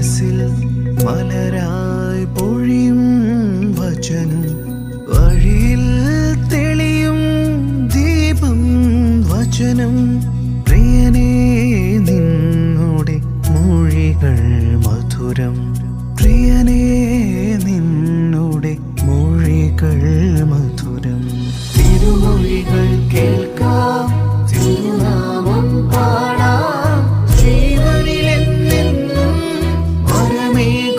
മനസ്സിൽ മലരായി പൊഴിയും വചനം. വഴിയിൽ തെളിയും ദീപം വചനം. പ്രിയനേ നിന്നോടെ മൊഴികൾ മധുരം. പ്രിയനേ നിന്നോടെ മൊഴികൾ മധുരം.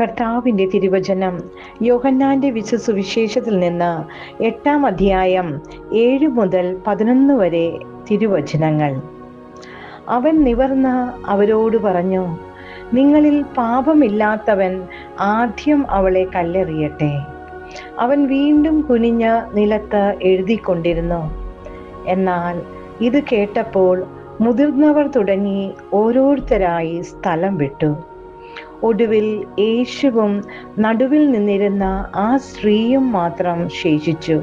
കർത്താവിന്റെ തിരുവചനം യോഹന്നാന്റെ വിശു സുവിശേഷത്തിൽ നിന്ന് എട്ടാം അധ്യായം ഏഴ് മുതൽ പതിനൊന്ന് വരെ തിരുവചനങ്ങൾ. അവൻ നിവർന്ന് അവരോട് പറഞ്ഞു നിങ്ങളിൽ പാപമില്ലാത്തവൻ ആദ്യം അവളെ കല്ലെറിയട്ടെ. അവൻ വീണ്ടും കുനിഞ്ഞ് നിലത്ത് എഴുതിക്കൊണ്ടിരുന്നു. എന്നാൽ ഇത് കേട്ടപ്പോൾ മുതിർന്നവർ തുടങ്ങി ഓരോരുത്തരായി സ്ഥലം വിട്ടു. ഒടുവിൽ യേശുവും നടുവിൽ നിന്നിരുന്ന ആ സ്ത്രീയും മാത്രം ശേഷിച്ചു.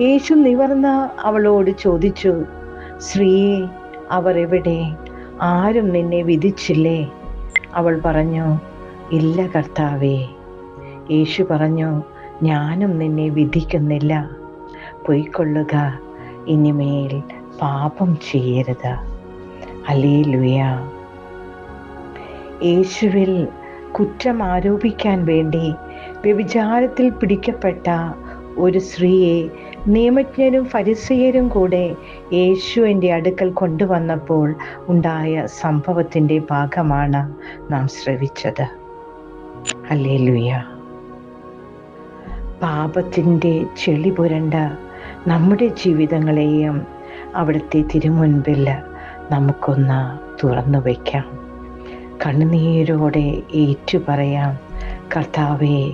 യേശു നിവർന്ന് അവളോട് ചോദിച്ചു സ്ത്രീയെ അവർ എവിടെ? ആരും നിന്നെ വിധിച്ചില്ലേ? അവൾ പറഞ്ഞു ഇല്ല കർത്താവേ. യേശു പറഞ്ഞു ഞാനും നിന്നെ വിധിക്കുന്നില്ല. പൊയ്ക്കൊള്ളുക ഇനിമേൽ പാപം ചെയ്യരുത്. അലേ ലുയാ യേശുവിൽ കുറ്റം ആരോപിക്കാൻ വേണ്ടി വ്യഭിചാരത്തിൽ പിടിക്കപ്പെട്ട ഒരു സ്ത്രീയെ നിയമജ്ഞരും ഫരിസയരും കൂടെ യേശുവിന്റെ അടുക്കൽ കൊണ്ടുവന്നപ്പോൾ ഉണ്ടായ സംഭവത്തിന്റെ ഭാഗമാണ് നാം ശ്രവിച്ചത്. അല്ലേ ലുയ പാപത്തിന്റെ ചെളി പുരണ്ട നമ്മുടെ ജീവിതങ്ങളെയും അവിടുത്തെ തിരുമുൻപിൽ നമുക്കൊന്ന് തുറന്നു വയ്ക്കാം. കണ്ണുനീരോടെ ഏറ്റു പറയാം കർത്താവേ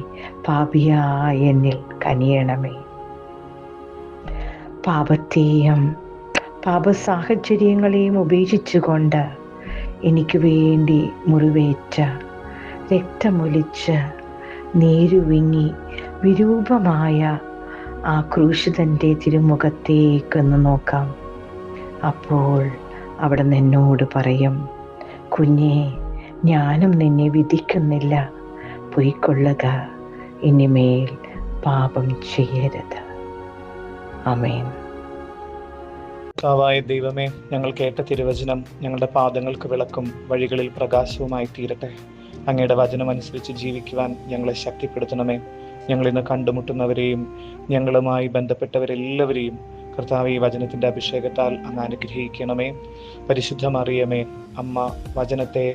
പാപിയായ എന്നിൽ കനിയണമേ. പാപത്തെയും പാപ സാഹചര്യങ്ങളെയും ഉപേക്ഷിച്ചുകൊണ്ട് എനിക്ക് വേണ്ടി മുറിവേറ്റ രക്തമൊലിച്ച് നീരുവിങ്ങി വിരൂപമായ ആ ക്രൂശിതന്റെ തിരുമുഖത്തേക്കൊന്ന് നോക്കാം. അപ്പോൾ അവിടെ നിന്നോട് പറയും കുഞ്ഞേ ഞാനും നിന്നെ വിധിക്കുന്നില്ല. പൊയ്ക്കൊള്ളുക. ഇനിമേൽ പാപം ചെയ്യരുത്. അമേൻ കർത്താവായ ദൈവമേ ഞങ്ങൾ കേട്ട തിരുവചനം ഞങ്ങളുടെ പാദങ്ങൾക്ക് വിളക്കും വഴികളിൽ പ്രകാശവുമായി തീരട്ടെ. അങ്ങയുടെ വചനം അനുസരിച്ച് ജീവിക്കുവാൻ ഞങ്ങളെ ശക്തിപ്പെടുത്തണമേ. ഞങ്ങൾ ഇന്ന് കണ്ടുമുട്ടുന്നവരെയും ഞങ്ങളുമായി ബന്ധപ്പെട്ടവരെല്ലാവരെയും കർത്താവ് ഈ വചനത്തിന്റെ അഭിഷേകത്താൽ അങ്ങ് അനുഗ്രഹിക്കണമേ. പരിശുദ്ധമറിയമേ അമ്മ വചനത്തെ